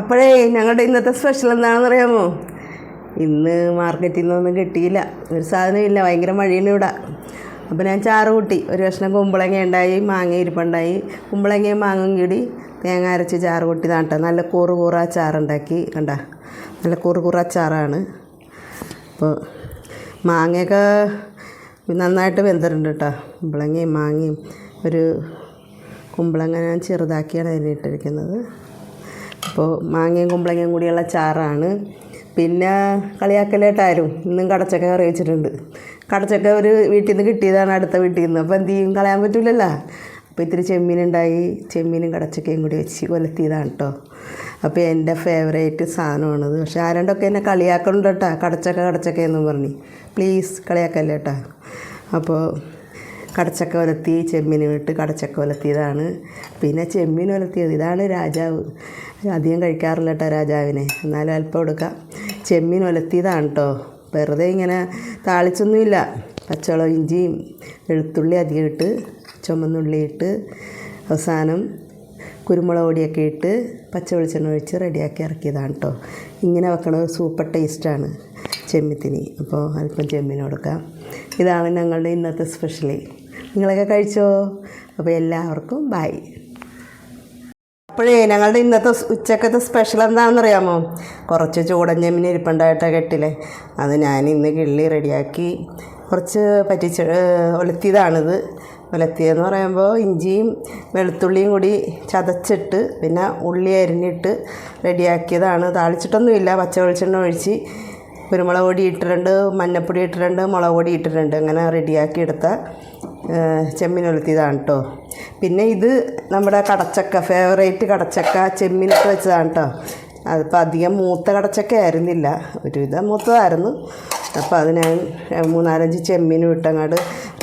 അപ്പോഴേ ഞങ്ങളുടെ ഇന്നത്തെ സ്പെഷ്യൽ എന്താണെന്ന് അറിയാമോ ഇന്ന് മാർക്കറ്റിൽ നിന്നൊന്നും കിട്ടിയില്ല. ഒരു സാധനമില്ല ഭയങ്കര മഴയാണ് ഇവിടെ. അപ്പോൾ ഞാൻ ചാറ് കൂട്ടി. ഒരു കഷ്ണം കുമ്പളങ്ങ ഉണ്ടായി മാങ്ങ ഇരിപ്പുണ്ടായി. കുമ്പളങ്ങയും മാങ്ങയും കൂടി തേങ്ങ അരച്ച് ചാറ് കൂട്ടി. നാട്ട നല്ല കൂറ് കൂറ അച്ചാറുണ്ടാക്കി കണ്ട? നല്ല കൂറ് കൂറ അച്ചാറാണ് അപ്പോൾ മാങ്ങയൊക്കെ നന്നായിട്ട് വെന്തിട്ടുണ്ട് കേട്ടോ. കുമ്പളങ്ങയും മാങ്ങയും. ഒരു കുമ്പളങ്ങ ഞാൻ ചെറുതാക്കിയാണ് അതിലിട്ടിരിക്കുന്നത്. അപ്പോൾ മാങ്ങയും കുമ്പളങ്ങയും കൂടിയുള്ള ചാറാണ്. പിന്നെ കളിയാക്കലേട്ടായാലും ഇന്നും കടച്ചക്ക കറി വെച്ചിട്ടുണ്ട്. കടച്ചക്ക ഒരു വീട്ടിൽ നിന്ന് കിട്ടിയതാണ് അടുത്ത വീട്ടിൽ നിന്ന് അപ്പോൾ എന്ത് ചെയ്യും? കളയാൻ പറ്റില്ലല്ലോ അപ്പോൾ ഇത്തിരി ചെമ്മീനുണ്ടായി. ചെമ്മീനും കടച്ചക്കയും കൂടി വെച്ച് കൊലത്തിയതാണ് കേട്ടോ അപ്പോൾ എന്റെ ഫേവറേറ്റ് സാധനമാണത് പക്ഷെ ആരണ്ടൊക്കെ എന്നെ കളിയാക്കണുണ്ട് കേട്ടോ കടച്ചക്ക കടച്ചക്ക എന്നും പറഞ്ഞ്. പ്ലീസ് കളിയാക്കല്ലേട്ടാ. അപ്പോൾ കടച്ചക്ക ഉലത്തി ചെമ്മീൻ ഇട്ട് കടച്ചക്ക ഉലത്തിയതാണ് പിന്നെ ചെമ്മീൻ ഉലത്തിയത് ഇതാണ് രാജാവ്. അധികം കഴിക്കാറില്ല കേട്ടോ രാജാവിനെ. എന്നാലും അല്പം എടുക്കാം. ചെമ്മീൻ ഉലത്തിയതാണ് കേട്ടോ വെറുതെ ഇങ്ങനെ താളിച്ചൊന്നുമില്ല. പച്ചവളം ഇഞ്ചിയും വെളുത്തുള്ളി അധികം ഇട്ട് ചുമന്നുള്ളി ഇട്ട് അവസാനം കുരുമുളക് പൊടിയൊക്കെ ഇട്ട് പച്ച വെളിച്ചെണ്ണ ഒഴിച്ച് റെഡിയാക്കി ഇറക്കിയതാണ് കേട്ടോ ഇങ്ങനെ വെക്കണത് സൂപ്പർ ടേസ്റ്റാണ് ചെമ്മീത്തിന്. അപ്പോൾ അല്പം ചെമ്മീൻ കൊടുക്കാം ഇതാണ് ഞങ്ങളുടെ ഇന്നത്തെ സ്പെഷ്യലി നിങ്ങളൊക്കെ കഴിച്ചോ? അപ്പോൾ എല്ലാവർക്കും ബൈ അപ്പോഴേ ഞങ്ങളുടെ ഇന്നത്തെ ഉച്ചക്കത്തെ സ്പെഷ്യൽ എന്താണെന്നറിയാമോ? കുറച്ച് ചൂടൻ ചെമ്മീൻ ഇരിപ്പുണ്ടായിട്ട കെട്ടിലെ. അത് ഞാൻ ഇന്ന് കിള്ളി റെഡിയാക്കി കുറച്ച് പറ്റിച്ച് ഒലത്തിയതാണിത്. ഒലത്തിയെന്ന് പറയുമ്പോൾ ഇഞ്ചിയും വെളുത്തുള്ളിയും കൂടി ചതച്ചിട്ട് പിന്നെ ഉള്ളി അരിഞ്ഞിട്ട് റെഡിയാക്കിയതാണ്. താളിച്ചിട്ടൊന്നുമില്ല. പച്ച വെളിച്ചെണ്ണ ഒഴിച്ച് കുരുമുളക് പൊടി ഇട്ടിട്ടുണ്ട് മഞ്ഞപ്പൊടി ഇട്ടിട്ടുണ്ട് മുളക് പൊടി ഇട്ടിട്ടുണ്ട്. അങ്ങനെ റെഡിയാക്കി എടുത്ത ചെമ്മീൻ ഒലത്തിയതാണ് കേട്ടോ പിന്നെ ഇത് നമ്മുടെ കടച്ചക്ക ഫേവറേറ്റ് കടച്ചക്ക ചെമ്മീനൊക്കെ വെച്ചതാണ് കേട്ടോ അതിപ്പോൾ അധികം മൂത്ത കടച്ചക്ക ആയിരുന്നില്ല. ഒരുവിധം മൂത്തതായിരുന്നു. അപ്പോൾ അത് ഞാൻ മൂന്നാലഞ്ച് ചെമ്മീനും ഇട്ടങ്ങാട്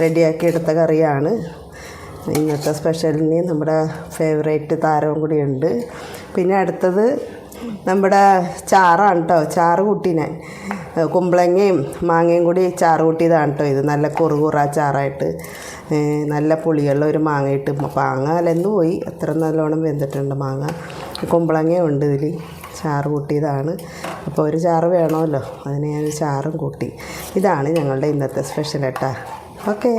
റെഡിയാക്കി എടുത്ത കറിയാണ്. ഇന്നത്തെ സ്പെഷ്യലിന് നമ്മുടെ ഫേവറേറ്റ് താരവും കൂടിയുണ്ട് പിന്നെ അടുത്തത് നമ്മുടെ ചാറാണ് കേട്ടോ ചാറ് കൂട്ടി ഞാൻ കുമ്പളങ്ങയും മാങ്ങയും കൂടി ചാറ് കൂട്ടിയതാണ് കേട്ടോ ഇത്. നല്ല കുറുകുറ ചാറായിട്ട്. നല്ല പുളിയുള്ള ഒരു മാങ്ങ ഇട്ട് മാങ്ങ അലന്ന് പോയി. അത്ര നല്ലോണം വെന്തിട്ടുണ്ട് മാങ്ങ. കുമ്പളങ്ങയും ഉണ്ട് ഇതിൽ ചാറ് കൂട്ടിയതാണ്. അപ്പോൾ ഒരു ചാറ് വേണമല്ലോ അതിന് ഞാൻ ചാറും കൂട്ടി. ഇതാണ് ഞങ്ങളുടെ ഇന്നത്തെ സ്പെഷ്യൽ കേട്ടോ ഓക്കേ.